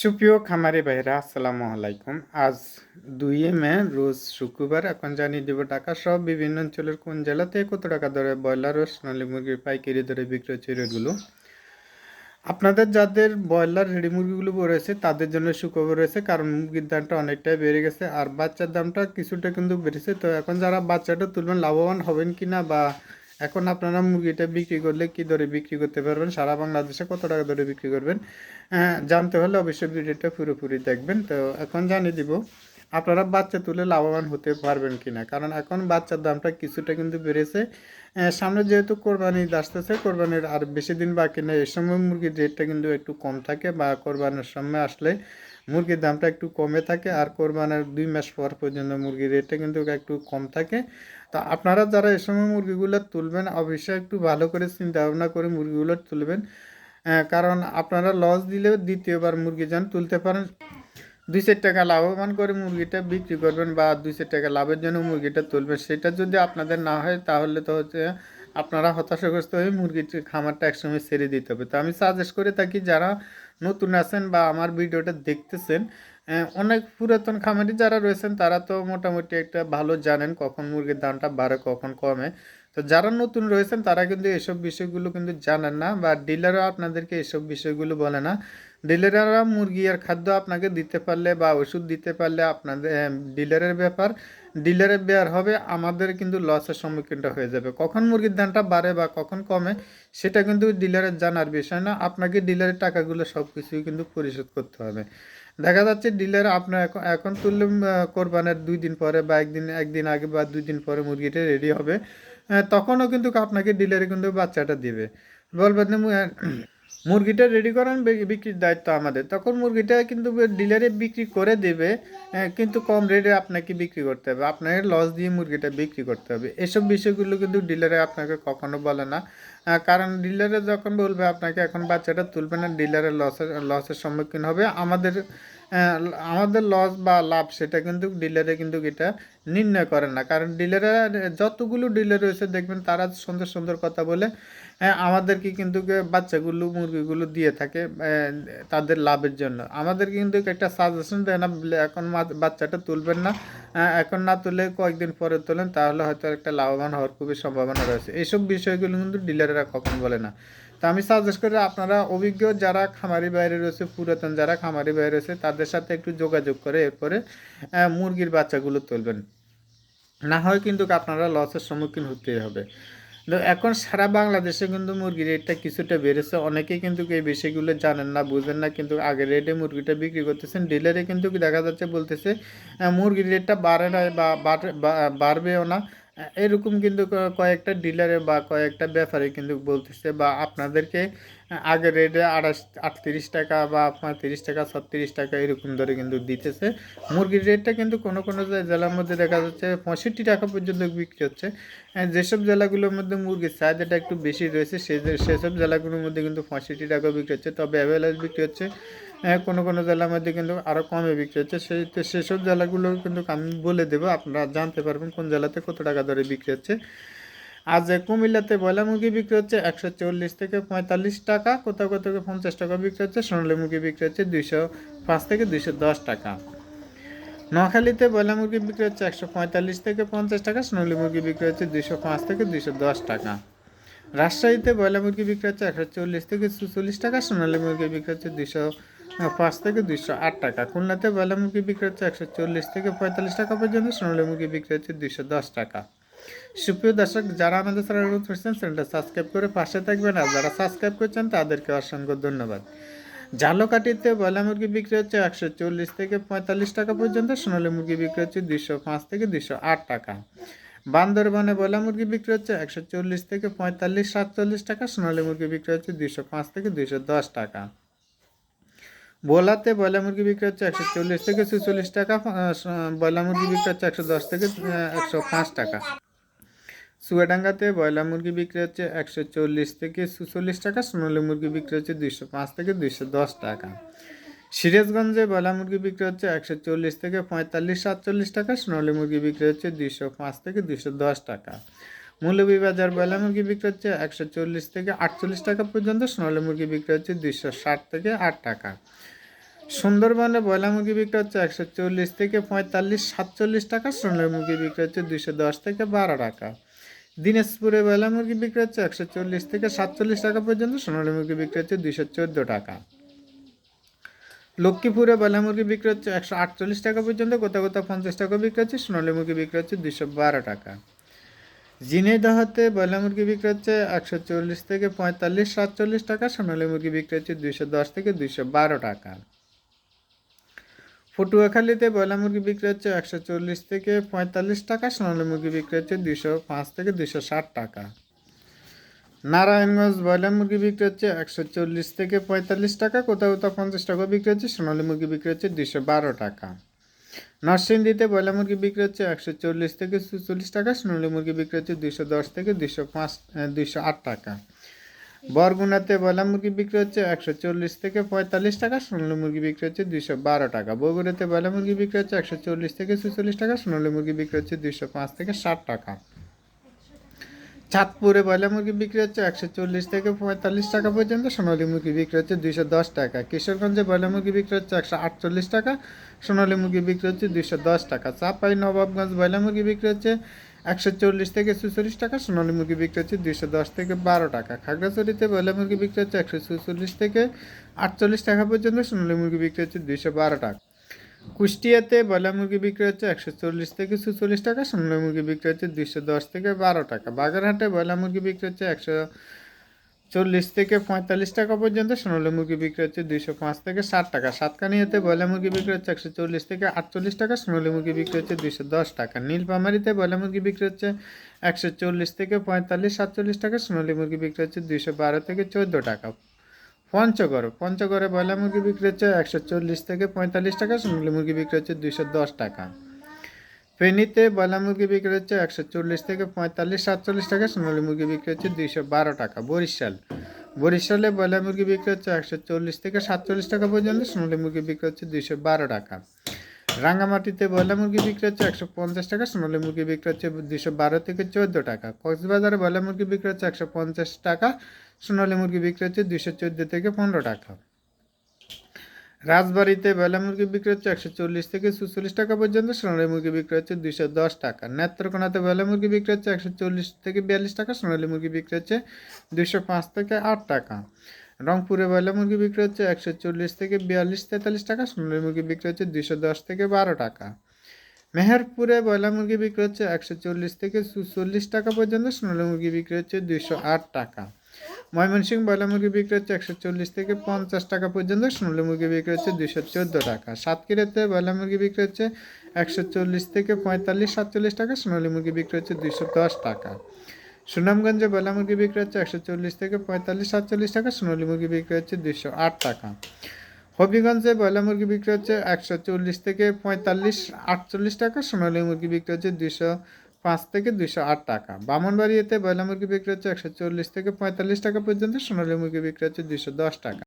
সুপ্রিয় খামারি ভাইরা আসসালামু আলাইকুম। আজ দুই মে, রোজ শুক্রবার, এখন জানিয়ে দেব ঢাকা সহ বিভিন্ন অঞ্চলের কোন জেলাতে কত টাকা দরে ব্রয়লার ও সোনালী মুরগির পাইকারি দরে বিক্রি হচ্ছে রেটগুলো আপনাদের যাদের ব্রয়লার রেডি মুরগিগুলো রয়েছে তাদের জন্য সুখবর রয়েছে, কারণ মুরগির দামটা অনেকটাই বেড়ে গেছে, আর বাচ্চার দামটা কিছুটা কিন্তু বেড়েছে। তো এখন যারা বাচ্চাটা তুলবেন, লাভবান হবেন কি না বা এখন আপনারা মুরগিটা বিক্রি করলে কি দরে বিক্রি করতে পারবেন? সারা বাংলাদেশে কত টাকা দরে বিক্রি করবেন? আহ, জানতে হলে অবশ্যই ভিডিওটা পুরোপুরি দেখবেন। তো এখন জানিয়ে দিব আপনারা বাচ্চা তুলে লাভবান হতে পারবেন কিনা? কারণ এখন বাচ্চার দামটা কিছুটা কিন্তু বেড়েছে। সামনে যেহেতু কোরবানি আসতেছে কোরবানির আর বেশি দিন বাকি নেই। এই সময় মুরগির রেটটা কিন্তু একটু কম থাকে বা কোরবানির সময় আসলে মুরগির দামটা একটু কমে থাকে আর কোরবানের দুই মাস পর পর্যন্ত মুরগির রেটটা কিন্তু একটু কম থাকে। তা আপনারা যারা এই সময় মুরগিগুলো তুলবেন, অবশ্যই একটু ভালো করে চিন্তা ভাবনা করে মুরগিগুলো তুলবেন। কারণ আপনারা লস দিলে দ্বিতীয়বার মুরগি যান তুলতে পারেন, দুই চার টাকা লাভবান করে মুরগিটা বিক্রি করবেন বা দুই চার টাকা লাভের জন্য মুরগিটা তুলবেন। সেটা যদি আপনাদের না হয়, তাহলে তো হচ্ছে আপনারা হতাশাগ্রস্ত হয়ে মুরগির খামারটা একসময় ছেড়ে দিতে হবে। তো আমি সাজেস্ট করে থাকি, যারা নতুন আছেন বা আমার ভিডিওটা দেখতেছেন অনেক পুরাতন খামারি যারা রয়েছেন, তারা তো মোটামুটি একটা ভালো জানেন কখন মুরগির দামটা বাড়ে, কখন কমে। তো যারা নতুন রয়েছেন, তারা কিন্তু এসব বিষয়গুলো কিন্তু জানেন না বা ডিলারও আপনাদেরকে এসব বিষয়গুলো বলে না। ডিলাররা মুরগি আর খাদ্য আপনাকে দিতে পারলে বা ওষুধ দিতে পারলে আপনাদের ডিলারের ব্যাপার। ডিলারের বেয়ার হবে, আমাদের কিন্তু লসের সম্মুখীনটা হয়ে যাবে। কখন মুরগির দামটা বাড়ে বা কখন কমে, সেটা কিন্তু ডিলারের জানার বিষয় না। আপনাকে ডিলারের টাকাগুলো সব কিছুই কিন্তু পরিশোধ করতে হবে। দেখা যাচ্ছে ডিলার আপনার এখন এখন তুললে কোরবানের দুই দিন পরে বা একদিন একদিন আগে বা দুই দিন পরে মুরগিটা রেডি হবে তখনও কিন্তু আপনাকে ডিলারে কিন্তু বাচ্চাটা দেবে। বলবেন মুরগিটা রেডি করান বিক্রির দায়িত্ব আমাদের। তখন মুরগিটা কিন্তু ডিলারে বিক্রি করে দেবে কিন্তু কম রেটে আপনাকে বিক্রি করতে হবে। আপনাকে লস দিয়ে মুরগিটা বিক্রি করতে হবে। এসব বিষয়গুলো কিন্তু ডিলারে আপনাকে কখনো বলে না। কারণ ডিলারে যখন বলবে, আপনাকে এখন বাচ্চাটা তুলবে না ডিলারের লসের লসের সম্মুখীন হবে। আমাদের আমাদের লস বা লাভ, সেটা কিন্তু ডিলারে কিন্তু এটা নির্ণয় করেন না। কারণ ডিলারে যতগুলো ডিলার রয়েছে, দেখবেন তারা সুন্দর সুন্দর কথা বলে আমাদেরকে কিন্তু বাচ্চাগুলো, মুরগিগুলো দিয়ে থাকে তাদের লাভের জন্য। আমাদের কিন্তু একটা সাজেশন দেয় না এখন বাচ্চাটা তুলবেন না এখন না তুলে কয়েকদিন পরে তোলেন, তাহলে হয়তো একটা লাভবান হওয়ার খুবই সম্ভাবনা রয়েছে। এইসব বিষয়গুলো কিন্তু ডিলাররা কখন বলে না। তো আমি সাজেস্ট করি, আপনারা অভিজ্ঞ যারা খামারি বাইরে রয়েছে, পুরাতন যারা খামারি বাইরে রয়েছে, তাদের সাথে একটু যোগাযোগ করে, এরপরে মুরগির বাচ্চাগুলো তুলবেন। না হয় কিন্তু আপনারা লসের সম্মুখীন হতেই হবে। তো এখন সারা বাংলাদেশে কিন্তু মুরগির রেটটা কিছুটা বেড়েছে। অনেকেই কিন্তু এই বিষয়গুলো জানেন না, বুঝেন না, কিন্তু আগের রেটে মুরগিটা বিক্রি করতেছেন। ডিলারে কিন্তু দেখা যাচ্ছে বলতেছে মুরগির রেটটা বাড়ে না বা বাড়বেও না। এরকম কিন্তু কয়েকটা ডিলারে বা কয়েকটা ব্যাপারে কিন্তু বলতেছে বা আপনাদেরকে আগের রেটে আড়াইশ, আটত্রিশ টাকা বা পঁয়ত্রিশ টাকা, ছত্রিশ টাকা এরকম ধরে কিন্তু দিতেছে। মুরগির রেটটা কিন্তু কোনো কোনো জেলার মধ্যে দেখা যাচ্ছে পঁয়ষট্টি টাকা পর্যন্ত বিক্রি হচ্ছে। যেসব জেলাগুলোর মধ্যে মুরগির চাহিদাটা একটু বেশি রয়েছে সেই সেসব জেলাগুলোর মধ্যে কিন্তু পঁয়ষট্টি টাকা বিক্রি হচ্ছে, তবে অ্যাভেলেজ বিক্রি হচ্ছে কোনো কোনো জেলার মধ্যে কিন্তু আরও কমে বিক্রি হচ্ছে। সেই সেসব জেলাগুলো কিন্তু আমি বলে দেবো, আপনারা জানতে পারবেন কোন জেলাতে কত টাকা দরে বিক্রি হচ্ছে। আজ কুমিল্লাতে ব্রয়লার মুরগি বিক্রি হচ্ছে একশো চল্লিশ থেকে পঁয়তাল্লিশ টাকা, কোথাও কোথাও পঞ্চাশ টাকা বিক্রি হচ্ছে, সোনালী মুরগি বিক্রি হচ্ছে দুইশো পাঁচ থেকে দুইশো দশ টাকা। নোয়াখালীতে ব্রয়লার মুরগি বিক্রি হচ্ছে একশো পঁয়তাল্লিশ থেকে পঞ্চাশ টাকা, সোনালী মুরগি বিক্রি হচ্ছে দুইশো পাঁচ থেকে দুইশো দশ টাকা। রাজশাহীতে ব্রয়লার মুরগি বিক্রি হচ্ছে একশো চল্লিশ থেকে চুচল্লিশ টাকা, সোনালী মুরগি বিক্রি হচ্ছে দুইশো পাঁচ থেকে দুইশো আট টাকা। খুলনাতে মুরগি বিক্রি হচ্ছে একশো চল্লিশ থেকে পঁয়তাল্লিশ টাকা পর্যন্ত সোনালী মুরগি বিক্রি হচ্ছে দুইশো দশ টাকা। সুপ্রিয় দর্শক, যারা আমাদের চ্যানেল করছেন চ্যানেলটা সাবস্ক্রাইব করে পাশে থাকবেন আর যারা সাবস্ক্রাইব করছেন, তাদেরকে অসংখ্য ধন্যবাদ। ঝালকাঠিতে ব্রয়লার মুরগি বিক্রি হচ্ছে একশো চল্লিশ থেকে পঁয়তাল্লিশ টাকা পর্যন্ত সোনালী মুরগি বিক্রি হচ্ছে দুইশো পাঁচ থেকে দুইশো আট টাকা। বান্দরবানে ব্রয়লার মুরগি বিক্রি হচ্ছে একশো চল্লিশ থেকে পঁয়তাল্লিশ, সাতচল্লিশ টাকা সোনালী মুরগি বিক্রি হচ্ছে দুইশো পাঁচ থেকে দুইশো দশ টাকা। বোলাতে ব্রয়লার মুরগি বিক্রি হচ্ছে একশো চল্লিশ থেকে চুচল্লিশ টাকা ব্রয়লার মুরগি বিক্রি হচ্ছে একশো দশ থেকে একশো পাঁচ টাকা। চুয়াডাঙ্গাতে ব্রয়লার মুরগি বিক্রি হচ্ছে একশো চল্লিশ থেকে চুচল্লিশ টাকা, সোনালী মুরগি বিক্রি হচ্ছে দুইশো পাঁচ থেকে দুইশো দশ টাকা। সিরাজগঞ্জে ব্রয়লার মুরগি বিক্রি হচ্ছে একশো চল্লিশ থেকে পঁয়তাল্লিশ, সাতচল্লিশ টাকা, সোনালী মুরগি বিক্রি হচ্ছে দুইশো পাঁচ থেকে দুইশো দশ টাকা। মৌলভীবাজার ব্রয়লার মুরগি বিক্রি হচ্ছে একশো চল্লিশ থেকে আটচল্লিশ টাকা পর্যন্ত, সোনালী মুরগি বিক্রি হচ্ছে দুইশো ষাট থেকে আট টাকা। সুন্দরবনে ব্রয়লার মুরগি বিক্রি হচ্ছে একশো চল্লিশ থেকে পঁয়তাল্লিশ, সাতচল্লিশ টাকা সোনালী মুরগি বিক্রি হচ্ছে দুশো দশ থেকে বারো টাকা। দিনাজপুরে ব্রয়লার মুরগি বিক্রি হচ্ছে একশো চল্লিশ থেকে সাতচল্লিশ টাকা পর্যন্ত সোনালী মুরগি বিক্রি হচ্ছে দুশো চোদ্দ টাকা। লক্ষ্মীপুরে ব্রয়লার মুরগি বিক্রি হচ্ছে একশো আটচল্লিশ টাকা পর্যন্ত কোথাও কোথাও পঞ্চাশ টাকা বিক্রি হচ্ছে সোনালী মুরগি বিক্রি হচ্ছে দুশো বারো টাকা। ঝিনাইদহতে ব্রয়লার মুরগি বিক্রি হচ্ছে একশো চল্লিশ থেকে পঁয়তাল্লিশ, সাতচল্লিশ টাকা সোনালী মুরগি বিক্রি হচ্ছে দুশো দশ থেকে দুশো বারো টাকা। পটুয়াখালীতে ব্রয়লার মুরগি বিক্রি হচ্ছে একশো চল্লিশ থেকে পঁয়তাল্লিশ টাকা, সোনালী মুরগি বিক্রি হচ্ছে দুশো পাঁচ থেকে দুশো ষাট টাকা। নারায়ণগঞ্জ ব্রয়লার মুরগি বিক্রি হচ্ছে একশো চল্লিশ থেকে পঁয়তাল্লিশ টাকা, কোথাও কোথাও পঞ্চাশ টাকা বিক্রি হচ্ছে, সোনালী মুরগি বিক্রি হচ্ছে দুশো বারো টাকা। নরসিংদীতে ব্রয়লার মুরগি বিক্রি হচ্ছে একশো চল্লিশ থেকে চুচল্লিশ টাকা, সোনালী মুরগি বিক্রি হচ্ছে দুশো দশ থেকে দুশো পাঁচ দুশো আট টাকা। বরগুনাতে ব্রয়লার মুরগি বিক্রি হচ্ছে একশো চল্লিশ থেকে পঁয়তাল্লিশ টাকা, সোনালী মুরগি বিক্রি হচ্ছে দুইশো বারো টাকা। বগুড়াতে ব্রয়লার মুরগি বিক্রি হচ্ছে একশো চল্লিশ থেকে ছুচল্লিশ টাকা, সোনালী মুরগি বিক্রি হচ্ছে দুইশো পাঁচ থেকে ষাট টাকা। চাঁদপুরে ব্রয়লার মুরগি বিক্রি হচ্ছে একশো চল্লিশ থেকে পঁয়তাল্লিশ টাকা পর্যন্ত, সোনালী মুরগি বিক্রি হচ্ছে দুইশো দশ টাকা। কিশোরগঞ্জে ব্রয়লার মুরগি বিক্রি হচ্ছে একশো আটচল্লিশ টাকা, সোনালী মুরগি বিক্রি হচ্ছে দুইশো দশ টাকা। চাপাই নবাবগঞ্জ ব্রয়লার মুরগি বিক্রি হচ্ছে একশো চল্লিশ থেকে ছুচল্লিশ টাকা, সোনালী মুরগি বিক্রি হচ্ছে দুইশো দশ থেকে বারো টাকা। খাগড়াছড়িতে ব্রয়লার মুরগি বিক্রি হচ্ছে একশো থেকে আটচল্লিশ টাকা পর্যন্ত, সোনালী মুরগি বিক্রি হচ্ছে দুইশো বারো টাকা। কুষ্টিয়াতে ব্রয়লার মুরগি বিক্রি হচ্ছে একশো চল্লিশ থেকে ছুচল্লিশ টাকা, সোনালী মুরগি বিক্রি হচ্ছে দুইশো দশ থেকে বারো টাকা। বাগেরহাটে ব্রয়লার মুরগি বিক্রি হচ্ছে একশো চল্লিশ থেকে পঁয়তাল্লিশ টাকা পর্যন্ত সোনালী মুরগি বিক্রি হচ্ছে দুইশো পাঁচ থেকে ষাট টাকা। সাতকানিয়াতে ব্রয়লার মুরগি বিক্রি হচ্ছে একশো চল্লিশ থেকে আটচল্লিশ টাকা, সোনালী মুরগি বিক্রি হচ্ছে দুইশো দশ টাকা। নীলপামারিতে ব্রয়লার মুরগি বিক্রি হচ্ছে একশো চল্লিশ থেকে পঁয়তাল্লিশ, সাতচল্লিশ টাকা, সোনালী মুরগি বিক্রি হচ্ছে দুইশো বারো থেকে চোদ্দ টাকা। পঞ্চগড়, পঞ্চগড়ে ব্রয়লার মুরগি বিক্রি হচ্ছে একশো চল্লিশ থেকে পঁয়তাল্লিশ টাকা, সোনালী মুরগি বিক্রি হচ্ছে দুইশো দশ টাকা। ফেনীতে ব্রয়লার মুরগি বিক্রি হচ্ছে একশো চল্লিশ থেকে পঁয়তাল্লিশ, সাতচল্লিশ টাকা, সোনালী মুরগি বিক্রি হচ্ছে দুইশো বারো টাকা, বরিশাল। বরিশালে ব্রয়লার মুরগি বিক্রি হচ্ছে একশো চল্লিশ থেকে সাতচল্লিশ টাকা পর্যন্ত, সোনালী মুরগি বিক্রি হচ্ছে দুইশো বারো টাকা। রাঙ্গামাটিতে ব্রয়লার মুরগি বিক্রি হচ্ছে একশো পঞ্চাশ টাকা, সোনালী মুরগি বিক্রি হচ্ছে দুইশো বারো থেকে চোদ্দ টাকা। কক্সবাজারে ব্রয়লার মুরগি বিক্রি হচ্ছে একশো পঞ্চাশ টাকা, সোনালী মুরগি বিক্রি হচ্ছে দুইশো চোদ্দ থেকে পনেরো টাকা। রাজবাড়িতে ব্রয়লার মুরগি বিক্রি হচ্ছে একশো চল্লিশ থেকে চুচল্লিশ টাকা পর্যন্ত, সোনালী মুরগি বিক্রি হচ্ছে দুইশো দশ টাকা। নেত্রকোনাতে ব্রয়লার মুরগি বিক্রি হচ্ছে একশো চল্লিশ থেকে বিয়াল্লিশ টাকা, সোনালী মুরগি বিক্রি হচ্ছে দুইশো পাঁচ থেকে আট টাকা। রংপুরে ব্রয়লার মুরগি বিক্রি হচ্ছে একশো চল্লিশ থেকে বিয়াল্লিশ, তেতাল্লিশ টাকা, সোনালী মুরগি বিক্রি হচ্ছে দুইশো দশ থেকে বারো টাকা। মেহেরপুরে ব্রয়লার মুরগি বিক্রি হচ্ছে একশো চল্লিশ থেকে চল্লিশ টাকা পর্যন্ত, সোনালী মুরগি বিক্রি হচ্ছে দুইশো আট টাকা। ময়মনসিংহ ব্রয়লার মুরগি বিক্রি হচ্ছে একশো চল্লিশ থেকে পঞ্চাশ টাকা পর্যন্ত। সোনালী মুরগি বিক্রি হচ্ছে দুশো চোদ্দ টাকা। সাতক্ষীরাতে ব্রয়লার মুরগি বিক্রি হচ্ছে একশো চল্লিশ থেকে পঁয়তাল্লিশ, সাতচল্লিশ টাকা। সোনালী মুরগি বিক্রি হচ্ছে দুশো দশ টাকা। সুনামগঞ্জে ব্রয়লার মুরগি বিক্রি হচ্ছে একশো চল্লিশ থেকে পঁয়তাল্লিশ, সাতচল্লিশ টাকা। সোনালী মুরগি বিক্রি হচ্ছে দুশো আট টাকা। হবিগঞ্জে ব্রয়লার মুরগি বিক্রি হচ্ছে একশো চল্লিশ থেকে পঁয়তাল্লিশ, আটচল্লিশ টাকা। সোনালী মুরগি বিক্রি হচ্ছে দুশো পাঁচ থেকে দুইশো আট টাকা। বামনবাড়িয়াতে ব্রয়লার মুরগি বিক্রি হচ্ছে একশো চল্লিশ থেকে পঁয়তাল্লিশ টাকা পর্যন্ত, সোনালী মুরগি বিক্রি হচ্ছে দুইশো দশ টাকা।